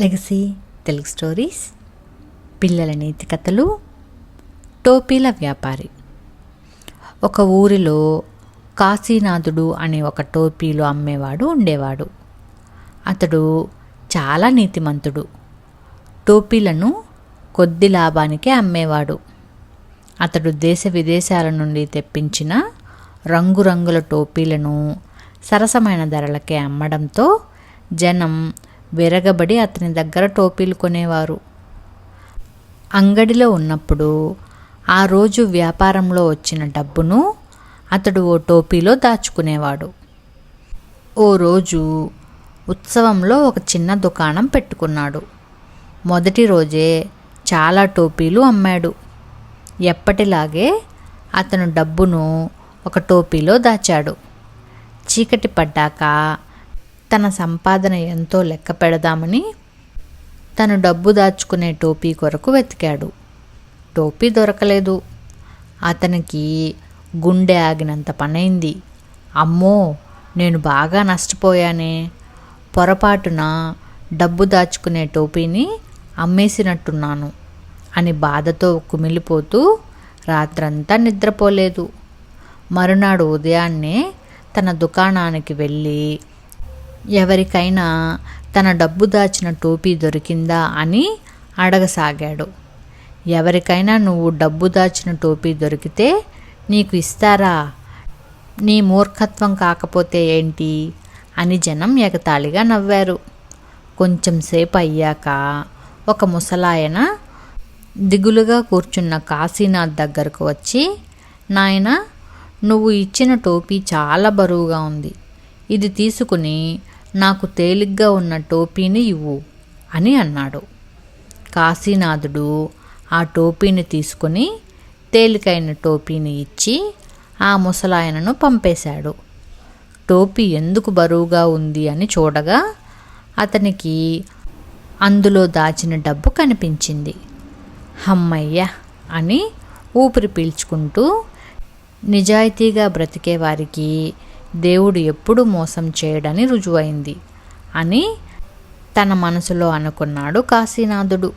Legacy Telugu stories పిల్లల నీతి కథలు టోపీల వ్యాపారి. ఒక ఊరిలో కాశీనాథుడు అనే ఒక టోపీలు అమ్మేవాడు ఉండేవాడు. అతడు చాలా నీతిమంతుడు. టోపీలను కొద్ది లాభానికే అమ్మేవాడు. అతడు దేశ విదేశాల నుండి తెప్పించిన రంగురంగుల టోపీలను సరసమైన ధరలకే అమ్మడంతో జనం విరగబడి అతని దగ్గర టోపీలు కొనేవారు. అంగడిలో ఉన్నప్పుడు ఆ రోజు వ్యాపారంలో వచ్చిన డబ్బును అతడు ఓ టోపీలో దాచుకునేవాడు. ఓ రోజు ఉత్సవంలో ఒక చిన్న దుకాణం పెట్టుకున్నాడు. మొదటి రోజే చాలా టోపీలు అమ్మాడు. ఎప్పటిలాగే అతను డబ్బును ఒక టోపీలో దాచాడు. చీకటి పడ్డాక తన సంపాదన ఎంతో లెక్క పెడదామని తను డబ్బు దాచుకునే టోపీ కొరకు వెతికాడు. టోపీ దొరకలేదు. అతనికి గుండె ఆగినంత పనైంది. అమ్మో నేను బాగా నష్టపోయానే. పొరపాటున డబ్బు దాచుకునే టోపీని అమ్మేసినట్టున్నాను అని బాధతో కుమిలిపోతూ రాత్రంతా నిద్రపోలేదు. మరునాడు ఉదయాన్నే తన దుకాణానికి వెళ్ళి ఎవరికైనా తన డబ్బు దాచిన టోపీ దొరికిందా అని అడగసాగాడు. ఎవరికైనా నువ్వు డబ్బు దాచిన టోపీ దొరికితే నీకు ఇస్తారా? నీ మూర్ఖత్వం కాకపోతే ఏంటి? అని జనం ఎగతాళిగా నవ్వారు. కొంచెంసేపు అయ్యాక ఒక ముసలాయన దిగులుగా కూర్చున్న కాశీనాథ్ దగ్గరకు వచ్చి నాయన నువ్వు ఇచ్చిన టోపీ చాలా బరువుగా ఉంది. ఇది తీసుకుని నాకు తేలిగ్గా ఉన్న టోపీని ఇవ్వు అని అన్నాడు. కాశీనాథుడు ఆ టోపీని తీసుకుని తేలికైన టోపీని ఇచ్చి ఆ ముసలాయనను పంపేశాడు. టోపీ ఎందుకు బరువుగా ఉంది అని చూడగా అతనికి అందులో దాచిన డబ్బు కనిపించింది. హమ్మయ్య! అని ఊపిరి పీల్చుకుంటూ నిజాయితీగా బ్రతికే వారికి దేవుడు ఎప్పుడు మోసం చేయడని రుజువైంది అని తన మనసులో అనుకున్నాడు కాశీనాథుడు.